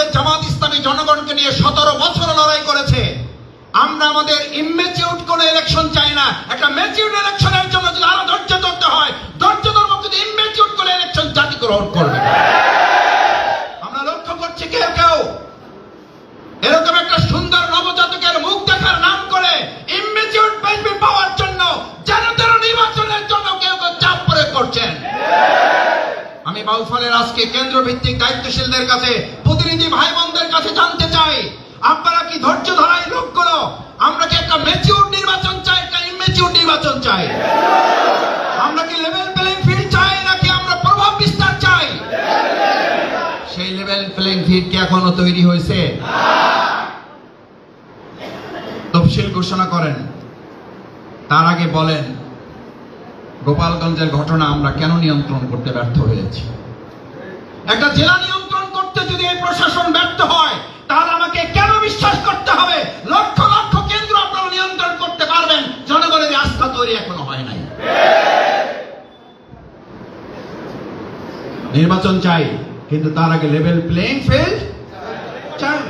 আমাদের জামাত ইসলামী জনগণকে নিয়ে সতেরো বছর লড়াই করেছে। আমরা আমাদের ইমেচিউড কোন ইলেকশন চাই না। একটা ম্যাচিউড ইলেকশনের জন্য যদি আরও ধৈর্য ধরতে হয়, ধৈর্য ধর্ম কিন্তু ইমেচিউড কোন ইলেকশন জাতি গ্রহণ করবে আমরা লক্ষ্য করছি কেউ কেউ। এরকম বাউফলের আজকে কেন্দ্র ভিত্তিক দায়িত্বশীলদের কাছে, প্রতিনিধি ভাই বোনদের কাছে জানতে চাই, আপনারা কি ধৈর্য ধরাই লোকগুলো? আমরা কি একটা ম্যাচিউর নির্বাচন চাই, একটা ইমেচিউর নির্বাচন চাই? আমরা কি লেভেল প্লেইং ফিল্ড চাই, নাকি আমরা প্রভাব বিস্তার চাই? সেই লেভেল প্লেইং ফিল্ড কি এখনও তৈরি হয়েছে? তফসিল ঘোষণা করেন। তার আগে বলেন, গোপালগঞ্জের ঘটনা আমরা কেন নিয়ন্ত্রণ করতে ব্যর্থ হয়েছি? একটা জেলা নিয়ন্ত্রণ করতে যদি এই প্রশাসন ব্যর্থ হয়, তাহলে আমাকে কেন বিশ্বাস করতে হবে? লক্ষ লক্ষ কেন্দ্র আপনারা নিয়ন্ত্রণ করতে পারবেন, জনগণের আস্থা তৈরি এখনও হয় নাই। নির্বাচন চাই, কিন্তু তার আগে লেভেল প্লেইং ফিল্ড চাই।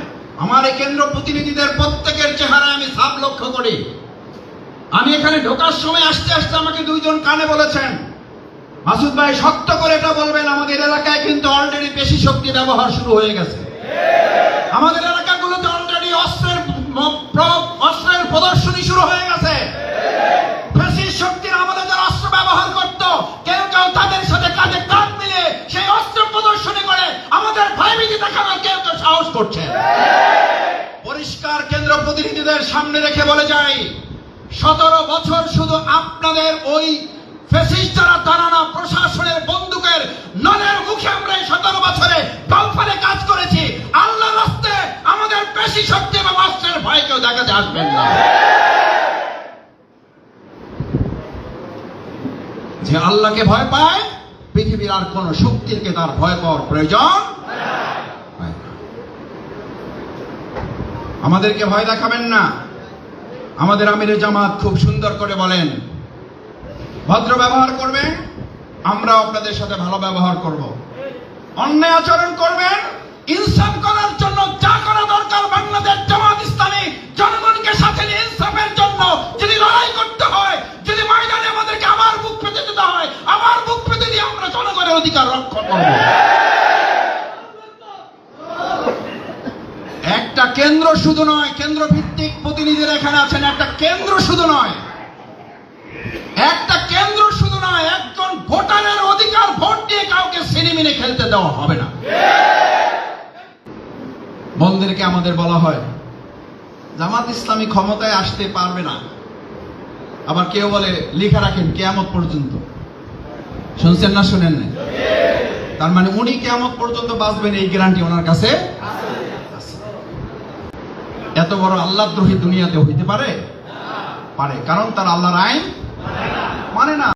আমার এই কেন্দ্র প্রতিনিধিদের প্রত্যেকের চেহারা আমি সাব লক্ষ্য করি। আমি এখানে ঢোকার সময় আসতে আসতে আমাকে দুইজন কানে বলেছেন মাসুদ ভাই শক্ত করে এটা বলবেন, আমাদের এলাকায় কিন্তু অলরেডি বেশি শক্তি ব্যবহার শুরু হয়ে গেছে। আমাদের এলাকাগুলোতে অলরেডি অস্ত্রের অস্ত্রের প্রদর্শনী শুরু হয়ে গেছে। আমাদের অস্ত্র ব্যবহার কেউ কেউ তাদের সাথে সেই প্রদর্শনী করে আমাদের কেউ কেউ সাহস করছে। পরিষ্কার কেন্দ্র প্রতিনিধিদের সামনে রেখে বলে যাই, সতেরো বছর শুধু আপনাদের ওই ফেসিস্ট যারা প্রশাসনের পেশি শক্তি এবং অস্ত্রের ভয় কেউ দেখাতে আসবেন না। যে আল্লাহকে ভয় পায়, পৃথিবীর আর কোন শক্তিকে তার ভয় পাওয়ার প্রয়োজন আমাদেরকে ভয় দেখাবেন না। আমাদের আমিরে জামাত খুব সুন্দর করে বলেন, ভদ্র ব্যবহার করবেন আমরা আপনাদের সাথে ভালো ব্যবহার করব। অন্যায় আচরণ করবেন, ইনসাফ করার অধিকার রক্ষা করব। একটা কেন্দ্র শুধু নয় কেন্দ্র ভিত্তিক প্রতিনিধিরা এখানে আছেন, একটা কেন্দ্র শুধু নয়। একটা কেন্দ্র শুধু নয়, একজন ভোটারের অধিকার ভোট দিয়ে কাউকে সিনেমিনে খেলতে দেওয়া হবে না। বন্ধুদেরকে আমাদের বলা হয়, জামাত ইসলামী ক্ষমতায় আসতে পারবে না। আবার কেউ বলে, লিখে রাখেন, কেয়ামত পর্যন্ত। শুনছেন না, শুনেন না তার মানে উনি কেমন পর্যন্ত বাঁচবেন এই গ্যারান্টি ওনার কাছে এত বড় আল্লাহ দ্রোহী দুনিয়াতে হইতে পারে? পারে। কারণ তার আল্লাহর আইন মানে না।